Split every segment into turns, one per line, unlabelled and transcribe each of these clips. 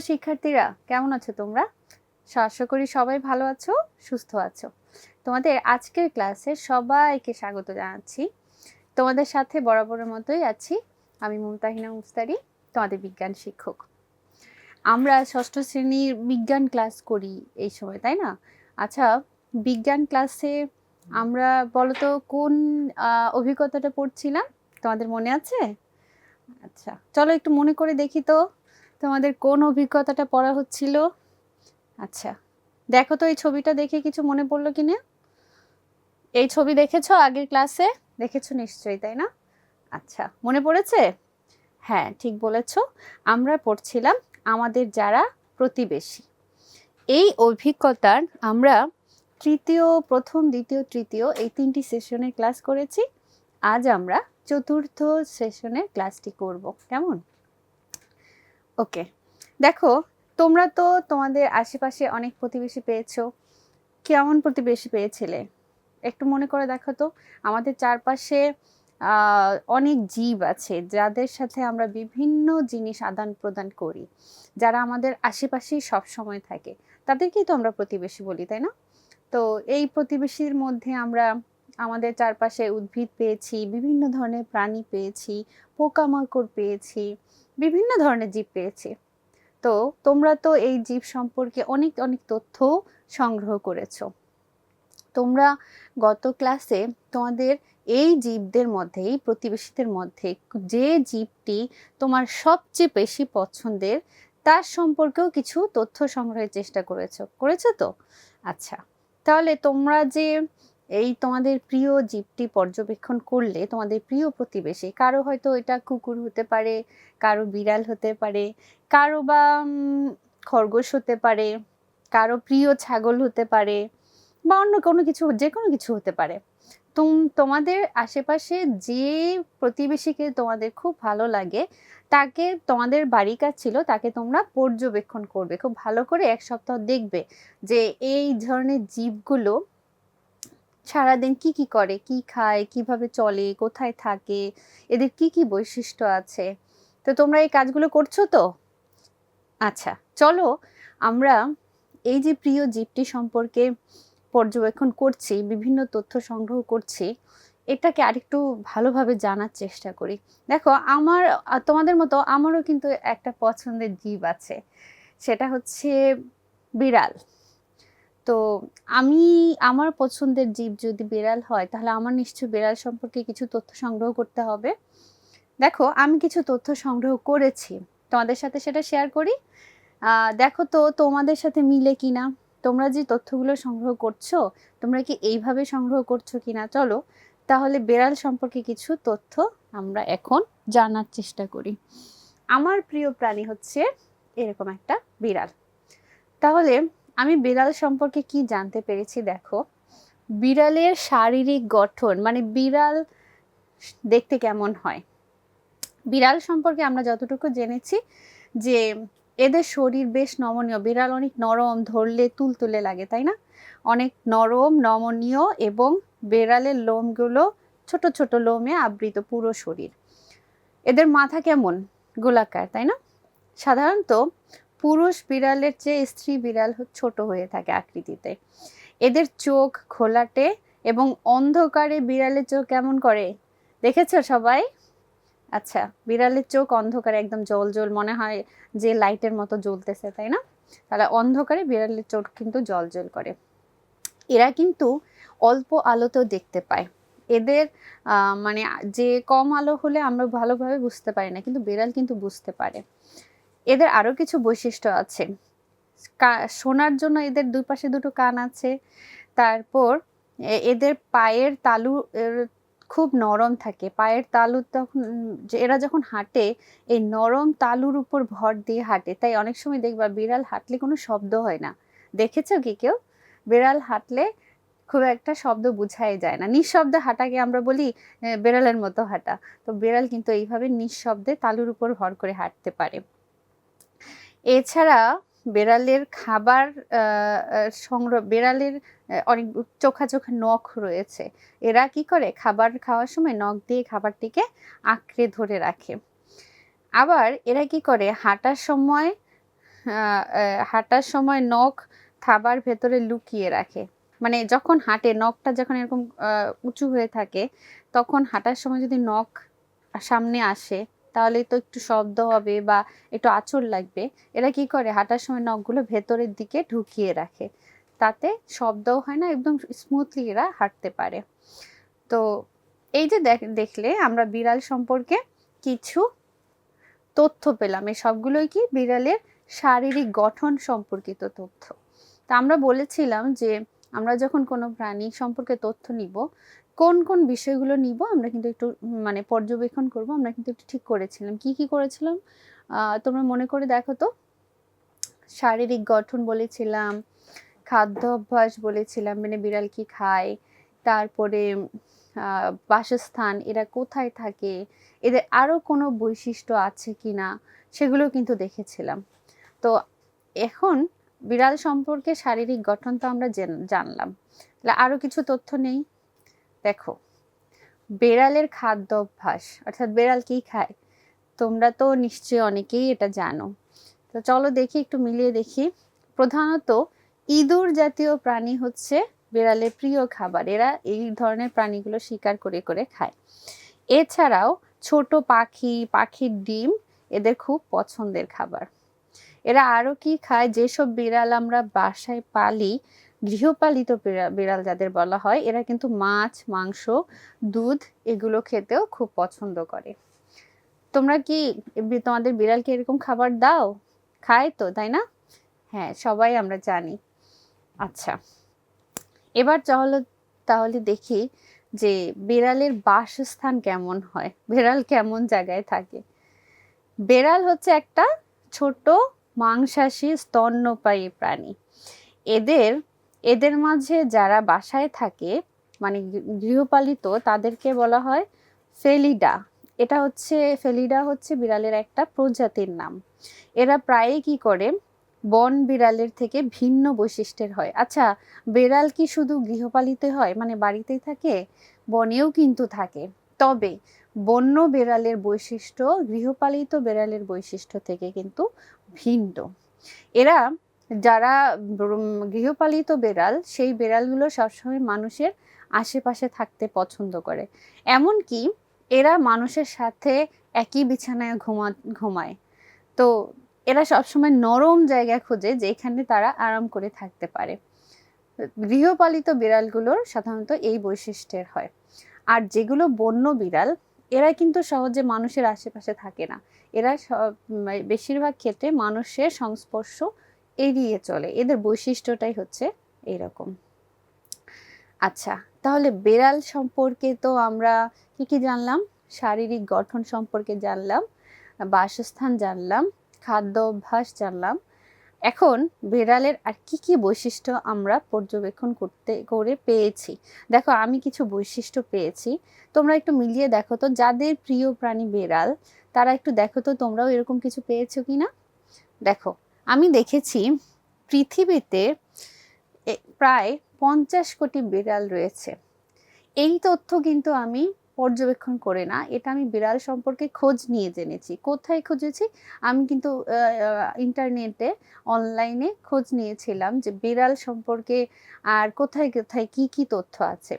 প্রিয় শিক্ষার্থীরা, কেমন আছো তোমরা? আশা করি সবাই ভালো আছো, সুস্থ আছো। তোমাদের আজকের ক্লাসে সবাইকে স্বাগত জানাচ্ছি। তোমাদের সাথে বরাবরের মতোই আছি আমি মুমতাহিনা মুস্তারি তোমাদের বিজ্ঞান শিক্ষক। আমরা ষষ্ঠ শ্রেণির বিজ্ঞান ক্লাস করি এই সময়, তাই না? আচ্ছা বিজ্ঞান ক্লাসে আমরা বলতো কোন অভিজ্ঞতাটা পড়ছিলাম? তোমাদের মনে আছে? আচ্ছা চলো একটু মনে করে দেখি তো। তোমাদের কোন অভিজ্ঞতাটা পড়া হচ্ছিল? আচ্ছা দেখো তো এই ছবিটা দেখে কিছু মনে পড়ল কি না এই ছবি দেখেছ আগের ক্লাসে? দেখেছ নিশ্চয়ই, তাই না? আচ্ছা মনে পড়েছে? হ্যাঁ ঠিক বলেছ। আমরা পড়ছিলাম আমাদের যারা প্রতিবেশী। এই অভিজ্ঞতার আমরা তৃতীয়, প্রথম, দ্বিতীয়, তৃতীয় এই তিনটি সেশনের ক্লাস করেছি। আজ আমরা চতুর্থ সেশনের ক্লাসটি করব। কেমন? ওকে দেখো, তোমরা তো তোমাদের আশেপাশে অনেক প্রতিবেশী পেয়েছ। কেমন প্রতিবেশী পেয়েছিলে? একটু মনে করে দেখো তো। আমাদের চারপাশে অনেক জীব আছে, যাদের সাথে আমরা বিভিন্ন জিনিস আদান প্রদান করি। যারা আমাদের আশেপাশেই সব সময় থাকে। তাদেরকেই তো আমরা প্রতিবেশী বলি, তাই না? তো এই প্রতিবেশীর মধ্যে আমরা আমাদের চারপাশে উদ্ভিদ পেয়েছি, বিভিন্ন ধরনের প্রাণী পেয়েছি, পোকামাকড় পেয়েছি, বিভিন্ন ধরনের জীব পেয়েছি। তো তোমরা তো এই জীব সম্পর্কে অনেক অনেক তথ্য সংগ্রহ করেছ। তোমরা গত ক্লাসে তোমাদের এই জীবদের মধ্যে, এই প্রতিবেশীদের মধ্যে যে জীবটি তোমার সবচেয়ে বেশি পছন্দের, তার সম্পর্কেও কিছু তথ্য সংগ্রহের চেষ্টা করেছ করেছ তো? আচ্ছা তাহলে তোমরা যে এই তোমাদের প্রিয় জীবটি পর্যবেক্ষণ করলে তোমাদের প্রিয় প্রতিবেশী, কারও হয়তো এটা কুকুর হতে পারে, কারও বিড়াল হতে পারে, কারও বা খরগোশ হতে পারে, কারও প্রিয় ছাগল হতে পারে, বা অন্য কোনো কিছু, যে কোনো কিছু হতে পারে। তুম তোমাদের আশেপাশে যে প্রতিবেশীকে তোমাদের খুব ভালো লাগে, তাকে তোমাদের বাড়ি কাজ ছিল, তাকে তোমরা পর্যবেক্ষণ করবে। খুব ভালো করে এক সপ্তাহ দেখবে যে এই ধরনের জীবগুলো সারাদিন কি কি করে? কি খায়? কীভাবে চলে? কোথায় থাকে? এদের কি কি বৈশিষ্ট্য আছে? তো তোমরা এই কাজগুলো করছ তো? আচ্ছা চলো আমরা এই যে প্রিয় জীবটি সম্পর্কে পর্যবেক্ষণ করছি, বিভিন্ন তথ্য সংগ্রহ করছি, এটাকে আরেকটু ভালোভাবে জানার চেষ্টা করি। দেখো, আমার, তোমাদের মতো আমারও কিন্তু একটা পছন্দের জীব আছে। সেটা হচ্ছে বিড়াল। তো আমি আমার পছন্দের জীব যদি বিড়াল হয়, তাহলে আমার নিশ্চয়ই বিড়াল সম্পর্কে কিছু তথ্য সংগ্রহ করতে হবে। দেখো, আমি কিছু তথ্য সংগ্রহ করেছি। তোমাদের সাথে সেটা শেয়ার করি। দেখো তো তোমাদের সাথে মিলে কিনা? তোমরা যে তথ্যগুলো সংগ্রহ করছ, তোমরা কি এইভাবে সংগ্রহ করছ কিনা? চলো, তাহলে বিড়াল সম্পর্কে কিছু তথ্য আমরা এখন জানার চেষ্টা করি। আমার প্রিয় প্রাণী হচ্ছে এরকম একটা বিড়াল। তাহলে আমি বিড়াল সম্পর্কে কি জানতে পেরেছি দেখো? বিড়ালের শারীরিক গঠন মানে বিড়াল দেখতে কেমন হয়? বিড়াল সম্পর্কে আমরা যতটুকু জেনেছি যে এদের শরীর বেশ নমনীয়। বিড়াল অনেক নরম, ধরলে তুলতুলে লাগে, তাই না? অনেক নরম, নমনীয় এবং বিড়ালের লোমগুলো ছোট ছোট লোমে আবৃত পুরো শরীর। এদের মাথা কেমন? গোলাকার, তাই না? সাধারণত পুরুষ বিড়ালের চেয়ে স্ত্রী বিড়াল ছোট হয়ে থাকে আকৃতিতে। এদের চোখ খোলাটে এবং অন্ধকারে বিড়ালের চোখ কেমন করে? দেখেছ সবাই? আচ্ছা বিড়ালের চোখ অন্ধকারে একদম জল জল মনে হয় যে লাইটের মতো জ্বলতেছে, তাই না? তাহলে অন্ধকারে বিড়ালের চোখ কিন্তু জল জল করে। এরা কিন্তু অল্প আলোতেও দেখতে পায়। এদের মানে যে কম আলো হলে আমরা ভালোভাবে বুঝতে পারি না, কিন্তু বিড়াল কিন্তু বুঝতে পারে। এদের আরও কিছু বৈশিষ্ট্য আছে। শোনার জন্য এদের দুই পাশে দুটো কান আছে। তারপর এদের পায়ের তালু খুব নরম থাকে। পায়ের তালু তখন এরা যখন হাঁটে, এই নরম তালুর উপর ভর দিয়ে হাঁটে। তাই অনেক সময় দেখবা বিড়াল হাঁটলে কোনো শব্দ হয় না। দেখেছ কি কেউ? বিড়াল হাঁটলে খুব একটা শব্দ বুঝাই যায় না। নিঃশব্দে হাঁটাকে আমরা বলি বিড়ালের মতো হাঁটা। তো বিড়াল কিন্তু এইভাবে নিঃশব্দে তালুর উপর ভর করে হাঁটতে পারে। এছাড়া বেড়ালের খাবার সংগ্রহ বিড়ালের অনেক চোখা চোখা নখ রয়েছে। এরা কি করে? খাবার খাওয়ার সময় নখ দিয়ে খাবারটিকে আঁকড়ে ধরে রাখে। আবার এরা কি করে? হাঁটার সময় হাঁটার সময় নখ খাবার ভেতরে লুকিয়ে রাখে। মানে যখন হাঁটে, নখটা যখন এরকম উঁচু হয়ে থাকে, তখন হাঁটার সময় যদি নখ সামনে আসে তাহলে তো একটু শব্দ হবে বা একটু আঁচড় লাগবে। এরা কি করে? হাঁটার সময় নখগুলো ভেতরের দিকে ঢুকিয়ে রাখে। তাতে শব্দও হয় না, একদম স্মুথলি এরা হাঁটতে পারে। তো এই যে দেখ- দেখলে আমরা বিড়াল সম্পর্কে কিছু তথ্য পেলাম। এই সবগুলোই কি বিড়ালের শারীরিক গঠন সম্পর্কিত তথ্য। তা আমরা বলেছিলাম যে আমরা যখন কোনো প্রাণী সম্পর্কে তথ্য নিব কোন কোন বিষয়গুলো নিব, আমরা কিন্তু একটু মানে পর্যবেক্ষণ করব, আমরা কিন্তু একটু ঠিক করেছিলাম। কি কি করেছিলাম? তোমরা মনে করে দেখো তো। শারীরিক গঠন বলেছিলাম, খাদ্য অভ্যাস বলেছিলাম মানে বিড়াল কি খায়, তারপরে বাসস্থান, এরা কোথায় থাকে, এদের আরও কোনো বৈশিষ্ট্য আছে কি না সেগুলো কিন্তু দেখেছিলাম। তো এখন বিড়াল সম্পর্কে শারীরিক গঠন তো আমরা জানলাম। তাহলে আরও কিছু তথ্য নেই? দেখো, বেড়ালের খাদ্য অভ্যাস অর্থাৎ বেড়াল কি খায়? তোমরা তো নিশ্চয়ই অনেকেই এটা জানো। তো চলো দেখি, একটু মিলিয়ে দেখি। প্রধানত ইঁদুর জাতীয় প্রাণী হচ্ছে বিড়ালের প্রিয় খাবার। এরা এই ধরনের প্রাণীগুলো শিকার করে করে খায়। এছাড়াও ছোট পাখি, পাখির ডিম এদের খুব পছন্দের খাবার। এরা আরও কি খায়? যেসব বিড়াল আমরা বাসায় পালি গৃহপালিত বিড়াল যাদের বলা হয়, এরা কিন্তু মাছ, মাংস, দুধ এগুলো খেতেও খুব পছন্দ করে। তোমরা কি তোমাদের বিড়ালকে এরকম খাবার দাও? খায় তো, তাই না? হ্যাঁ সবাই আমরা জানি। আচ্ছা এবার চলো তাহলে দেখি যে বিড়ালের বাসস্থান কেমন হয়, বিড়াল কেমন জায়গায় থাকে। বিড়াল হচ্ছে একটা ছোট মাংসাশী স্তন্যপায়ী প্রাণী। এদের এদের মাঝে যারা বাসায় থাকে মানে গৃহপালিত, তাদেরকে বলা হয় ফেলিডা। এটা হচ্ছে, ফেলিডা হচ্ছে বিড়ালের একটা প্রজাতির নাম। এরা প্রায়ই কি করে? বন বিড়ালের থেকে ভিন্ন বৈশিষ্ট্যের হয়। আচ্ছা বিড়াল কি শুধু গৃহপালিত হয়? মানে বাড়িতেই থাকে? বনেও কিন্তু থাকে। তবে বন্য বিড়ালের বৈশিষ্ট্য, গৃহপালিত বিড়ালের বৈশিষ্ট্য থেকে কিন্তু ভিন্ন। এরা যারা গৃহপালিত বেড়াল, সেই বিড়ালগুলো সবসময় মানুষের আশেপাশে থাকতে পছন্দ করে। এমনকি এরা মানুষের সাথে একই বিছানায় ঘুমা, ঘুমায়। তো এরা সবসময় নরম জায়গা খোঁজে যেখানে তারা আরাম করে থাকতে পারে। গৃহপালিত বিড়ালগুলোর সাধারণত এই বৈশিষ্ট্যের হয়। আর যেগুলো বন্য বিড়াল, এরা কিন্তু সহজে মানুষের আশেপাশে থাকে না। এরা বেশিরভাগ ক্ষেত্রে মানুষের সংস্পর্শ এড়িয়ে চলে। এদের বৈশিষ্ট্যটাই হচ্ছে এইরকম আচ্ছা তাহলে বিড়াল সম্পর্কে তো আমরা কি কি জানলাম? শারীরিক গঠন সম্পর্কে জানলাম, বাসস্থান জানলাম, খাদ্য অভ্যাস জানলাম। এখন বেড়ালের আর কি কি বৈশিষ্ট্য আমরা পর্যবেক্ষণ করতে, করে পেয়েছি? দেখো, আমি কিছু বৈশিষ্ট্য পেয়েছি। তোমরা একটু মিলিয়ে দেখো তো, যাদের প্রিয় প্রাণী বেড়াল, তারা একটু দেখো তো তোমরাও এরকম কিছু পেয়েছ কি না দেখো আমি দেখেছি পৃথিবীতে প্রায় পঞ্চাশ কোটি বিড়াল রয়েছে। এই তথ্য কিন্তু আমি পর্যবেক্ষণ করে না। এটা আমি বিড়াল সম্পর্কে খোঁজ নিয়ে জেনেছি। কোথায় খুঁজেছি? আমি কিন্তু ইন্টারনেটে, অনলাইনে খোঁজ নিয়েছিলাম যে বিড়াল সম্পর্কে আর কোথায় কোথায় কি কি তথ্য আছে।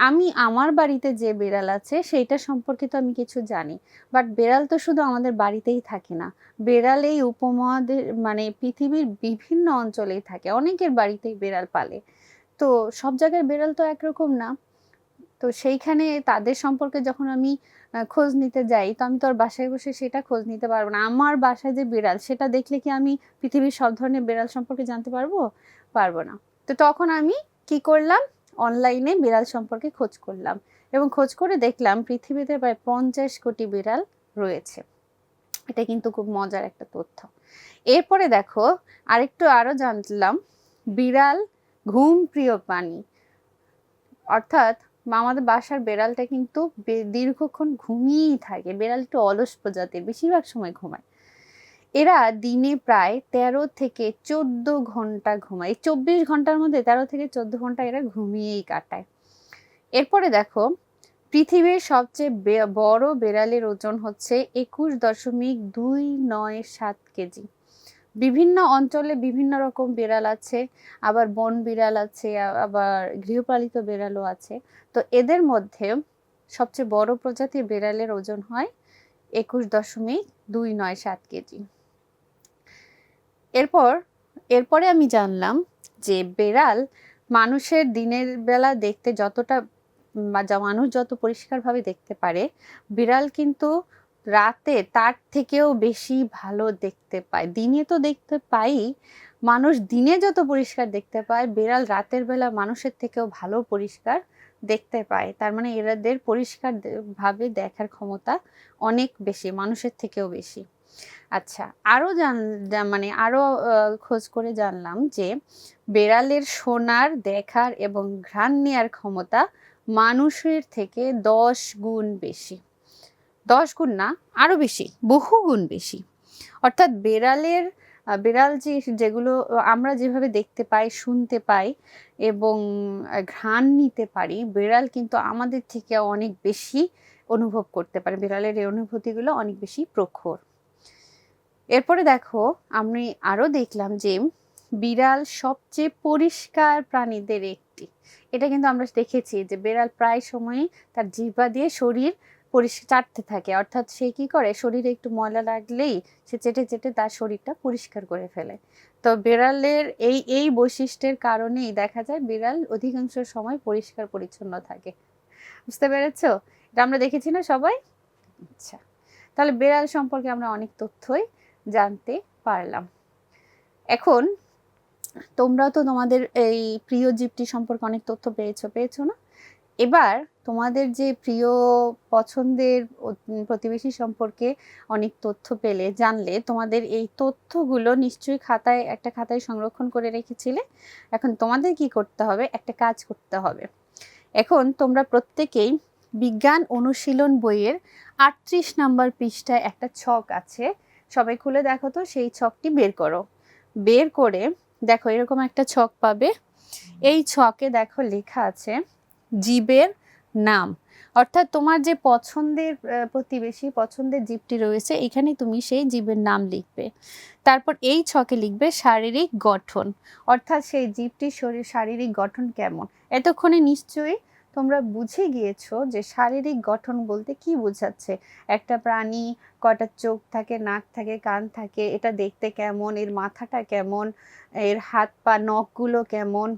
আমি আমার বাড়িতে যে বিড়াল আছে, সেইটা সম্পর্কে তো আমি কিছু জানি। বাট বিড়াল তো শুধু আমাদের বাড়িতেই থাকে না। বিড়াল এই উপমহাদের মানে পৃথিবীর বিভিন্ন অঞ্চলেই থাকে। অনেকের বাড়িতেই বিড়াল পালে। তো সব জায়গায় বিড়াল তো একরকম না। তো সেইখানে তাদের সম্পর্কে যখন আমি খোঁজ নিতে যাই, তো আমি তো আর বাসায় বসে সেটা খোঁজ নিতে পারব না। আমার বাসায় যে বিড়াল, সেটা দেখলে কি আমি পৃথিবীর সব ধরনের বিড়াল সম্পর্কে জানতে পারব? পারব না। তো তখন আমি কি করলাম? অনলাইনে বিড়াল সম্পর্কে খোঁজ করলাম এবং খোঁজ করে দেখলাম পৃথিবীতে প্রায় পঞ্চাশ কোটি বিড়াল রয়েছে। এটা কিন্তু খুব মজার একটা তথ্য। এরপরে দেখো, আরেকটু আরও জানলাম, বিড়াল ঘুম প্রিয় প্রাণী। অর্থাৎ আমাদের বাসার বেড়ালটা কিন্তু দীর্ঘক্ষণ ঘুমিয়েই থাকে। বেড়াল একটু অলস প্রজাতির, বেশিরভাগ সময় ঘুমায়। এরা দিনে প্রায় তেরো থেকে চোদ্দ ঘণ্টা ঘুমায়। চব্বিশ ঘণ্টার মধ্যে তেরো থেকে চোদ্দ ঘণ্টা এরা ঘুমিয়েই কাটায়। এরপরে দেখো, পৃথিবীর সবচেয়ে বড় বেড়ালের ওজন হচ্ছে একুশ দশমিক দুই নয় সাত কেজি। বিভিন্ন অঞ্চলে বিভিন্ন রকম বিড়াল আছে, আবার বন বিড়াল আছে আবার গৃহপালিত বিড়ালও আছে। তো এদের মধ্যে সবচেয়ে বড় প্রজাতির বিড়ালের ওজন হয় একুশ দশমিক দুই নয় সাত কেজি। এরপর, এরপরে আমি জানলাম যে বেড়াল মানুষের দিনের বেলা দেখতে যতটা, বা মানুষ যত পরিষ্কারভাবে দেখতে পারে, বিড়াল কিন্তু রাতে তার থেকেও বেশি ভালো দেখতে পায়। দিনে তো দেখতে পাই, মানুষ দিনে যত পরিষ্কার দেখতে পায়, বিড়াল রাতের বেলা মানুষের থেকেও ভালো পরিষ্কার দেখতে পায়। তার মানে এরাদের পরিষ্কার ভাবে দেখার ক্ষমতা অনেক বেশি, মানুষের থেকেও বেশি। আচ্ছা আরও জান মানে আরও খোঁজ করে জানলাম যে বেড়ালের শোনার দেখার এবং ঘ্রাণ নেওয়ার ক্ষমতা মানুষের থেকে দশ গুণ বেশি। দশ গুণ না আরও বেশি, বহু গুণ বেশি। অর্থাৎ বেড়ালের বেড়াল যে, যেগুলো আমরা যেভাবে দেখতে পাই, শুনতে পাই এবং ঘ্রাণ নিতে পারি, বেড়াল কিন্তু আমাদের থেকে অনেক বেশি অনুভব করতে পারে। বিড়ালের এই অনুভূতিগুলো অনেক বেশি প্রখর। এরপরে দেখো, আমি আরও দেখলাম যে বিড়াল সবচেয়ে পরিষ্কার প্রাণীদের একটি। এটা কিন্তু আমরা দেখেছি যে বিড়াল প্রায় সময়ই তার জিহ্বা দিয়ে শরীর পরিষ্কার, চাটতে থাকে। অর্থাৎ সে কি করে? শরীরে একটু ময়লা লাগলেই সে চেটে চেটে তার শরীরটা পরিষ্কার করে ফেলে। তো বিড়ালের এই এই বৈশিষ্ট্যের কারণেই দেখা যায় বিড়াল অধিকাংশ সময় পরিষ্কার পরিচ্ছন্ন থাকে। বুঝতে পেরেছ? এটা আমরা দেখেছি না সবাই? আচ্ছা। তাহলে বিড়াল সম্পর্কে আমরা অনেক তথ্যই জানতে পারলাম। এখন তোমরা তো তোমাদের এই প্রিয় জীবটি সম্পর্কে অনেক তথ্য পেয়েছ পেয়েছ না? এবার তোমাদের যে প্রিয় পছন্দের প্রতিবেশী সম্পর্কে অনেক তথ্য পেলে, জানলে তোমাদের এই তথ্যগুলো নিশ্চয়ই খাতায়, একটা খাতায় সংরক্ষণ করে রেখেছিলে। এখন তোমাদের কি করতে হবে? একটা কাজ করতে হবে। এখন তোমরা প্রত্যেকেই বিজ্ঞান অনুশীলন বইয়ের আটত্রিশ নাম্বার পৃষ্ঠায় একটা ছক আছে। সবাই খুলে দেখো তো, সেই ছকটি বের করো। বের করে দেখো এরকম একটা ছক পাবে। এই ছকে দেখো লেখা আছে, জীবের নাম। অর্থাৎ তোমার যে পছন্দের প্রতিবেশী, পছন্দের জীবটি রয়েছে, এখানে তুমি সেই জীবের নাম লিখবে। তারপর এই ছকে লিখবে শারীরিক গঠন। অর্থাৎ সেই জীবটির শরীর, শারীরিক গঠন কেমন? এতক্ষণে নিশ্চয়ই তোমরা বুঝে গিয়েছো যে শারীরিক গঠন বলতে কি বোঝাচ্ছে? একটা প্রাণী, কটা চোখ থাকে, নাক থাকে, কান থাকে, এটা দেখতে কেমন? এর মাথাটা কেমন? এর হাত পা, নখগুলো কেমন?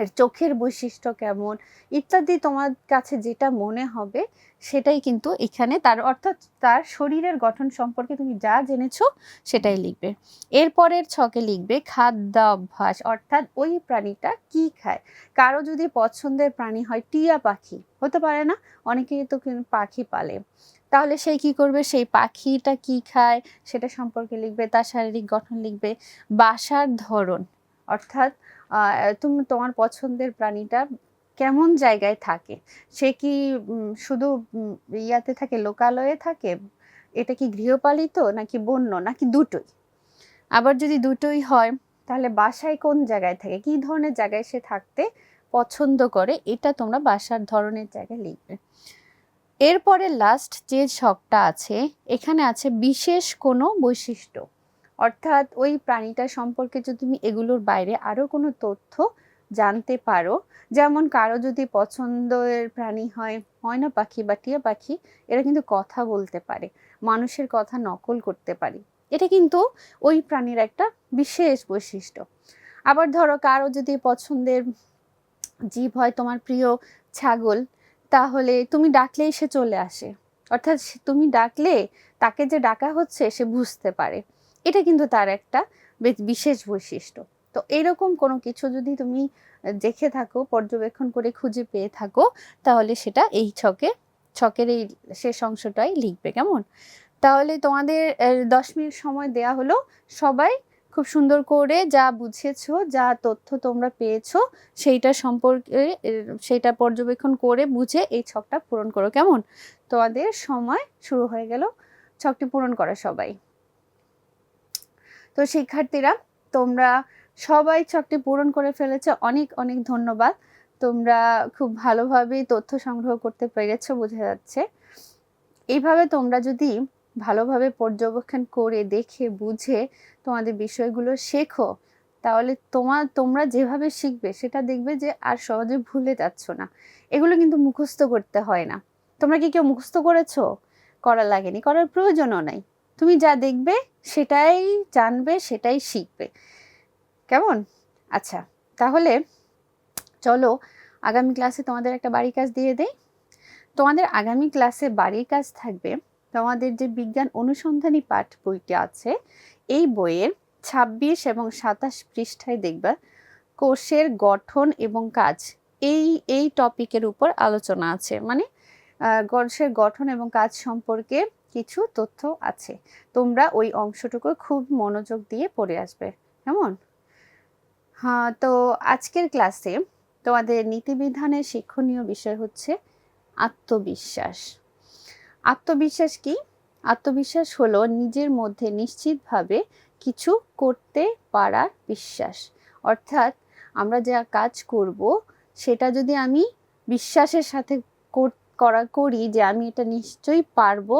এর চোখের বৈশিষ্ট্য কেমন, ইত্যাদি তোমার কাছে যেটা মনে হবে সেটাই কিন্তু এখানে তার অর্থাৎ তার শরীরের গঠন সম্পর্কে তুমি যা জেনেছো সেটাই লিখবে। এরপরের ছকে লিখবে খাদ্যাভ্যাস, অর্থাৎ ওই প্রাণীটা কি খায়? কারও যদি পছন্দের প্রাণী হয় টিয়া পাখি, হতে পারে না? অনেকেই তো পাখি পালে। তাহলে সে কি করবে? সেই পাখিটা কি খায়? সেটা সম্পর্কে লিখবে, তার শারীরিক গঠন লিখবে। বাসার ধরন, অর্থাৎ তুমি তোমার পছন্দের প্রাণীটা কেমন জায়গায় থাকে? সে কি শুধু ইয়াতে থাকে, লোকালয়ে থাকে? এটা কি গৃহপালিত নাকি বন্য, নাকি দুটোই? আবার যদি দুটোই হয়, তাহলে বাসায় কোন জায়গায় থাকে? কি ধরনের জায়গায় সে থাকতে পছন্দ করে? এটা তোমরা বাসার ধরনের জায়গায় লিখবে। এরপরে লাস্ট যে শখটা আছে, এখানে আছে বিশেষ কোনো বৈশিষ্ট্য। অর্থাৎ ওই প্রাণীটা সম্পর্কে যদি তুমি এগুলোর বাইরে আরও কোনো তথ্য জানতে পারো, যেমন কারও যদি পছন্দের প্রাণী হয় ময়না পাখি বা টিয়া পাখি, এরা কিন্তু কথা বলতে পারে, মানুষের কথা নকল করতে পারে। এটা কিন্তু ওই প্রাণীর একটা বিশেষ বৈশিষ্ট্য। আবার ধরো কারও যদি পছন্দের জীব হয়, তোমার প্রিয় ছাগল, তাহলে তুমি ডাকলেই সে চলে আসে। অর্থাৎ তুমি ডাকলে তাকে যে ডাকা হচ্ছে সে বুঝতে পারে। এটা কিন্তু তার একটা বেশ বিশেষ বৈশিষ্ট্য। তো এরকম কোনো কিছু যদি তুমি দেখে থাকো, পর্যবেক্ষণ করে খুঁজে পেয়ে থাকো, তাহলে সেটা এই ছকে, ছকের এই শেষ অংশটাই লিখবে, কেমন? তাহলে তোমাদের দশ মিনিট সময় দেয়া হলো। সবাই খুব সুন্দর করে যা বুঝেছ, যা তথ্য তোমরা পেয়েছ, সেইটা সম্পর্কে সেইটা পর্যবেক্ষণ করে বুঝে এই ছকটা পূরণ করো, কেমন? তোমাদের সময় শুরু হয়ে গেল। ছকটি পূরণ করা সবাই। তো শিক্ষার্থীরা, তোমরা সবাই ছকটি পূরণ করে ফেলেছো। অনেক অনেক ধন্যবাদ। তোমরা খুব ভালোভাবে তথ্য সংগ্রহ করতে পেরেছ বোঝা যাচ্ছে। এইভাবে তোমরা যদি ভালোভাবে পর্যবেক্ষণ করে দেখে, বুঝে তোমাদের বিষয়গুলো শেখো, তাহলে তোমার তোমরা যেভাবে শিখবে সেটা দেখবে যে আর সহজে ভুলে যাচ্ছ না। এগুলো কিন্তু মুখস্থ করতে হয় না। তোমরা কি কেউ মুখস্থ করেছ? করা লাগেনি। করার প্রয়োজনও নাই। তুমি যা দেখবে, সেটাই জানবে, সেটাই শিখবে। কেমন? আচ্ছা তাহলে চলো আগামী ক্লাসে তোমাদের একটা বাড়ির কাজ দিয়ে দেই। তোমাদের আগামী ক্লাসে বাড়ির কাজ থাকবে তোমাদের যে বিজ্ঞান অনুসন্ধানী পাঠ বইটি আছে, এই বইয়ের ছাব্বিশ এবং সাতাশ পৃষ্ঠায় দেখবা কোষের গঠন এবং কাজ, এই এই টপিকের উপর আলোচনা আছে। মানে কোষের গঠন এবং কাজ সম্পর্কে কিছু তথ্য আছে। তোমরা ওই অংশটুকু খুব মনোযোগ দিয়ে পড়ে আসবে। কেমন? হ্যাঁ তো আজকের ক্লাসে তোমাদের নীতিবিধানের শিক্ষণীয় বিষয় হচ্ছে আত্মবিশ্বাস। আত্মবিশ্বাস কি? আত্মবিশ্বাস হলো নিজের মধ্যে নিশ্চিতভাবে কিছু করতে পারার বিশ্বাস। অর্থাৎ আমরা যা কাজ করব, সেটা যদি আমি বিশ্বাসের সাথে কর- করা করি যে আমি এটা নিশ্চয়ই পারব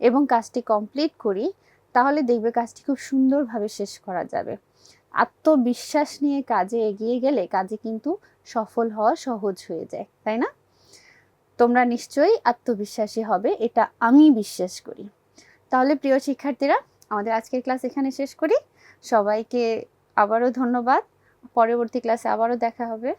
এবং কাজটি কমপ্লিট করি, তাহলে দেখবে কাজটি খুব সুন্দরভাবে শেষ করা যাবে। আত্মবিশ্বাস নিয়ে কাজে এগিয়ে গেলে কাজে কিন্তু সফল হওয়া সহজ হয়ে যায়, তাই না? তোমরা নিশ্চয়ই আত্মবিশ্বাসী হবে, এটা আমি বিশ্বাস করি। তাহলে প্রিয় শিক্ষার্থীরা, আমাদের আজকের ক্লাস এখানে শেষ করি। সবাইকে আবারও ধন্যবাদ। পরবর্তী ক্লাসে আবারও দেখা হবে।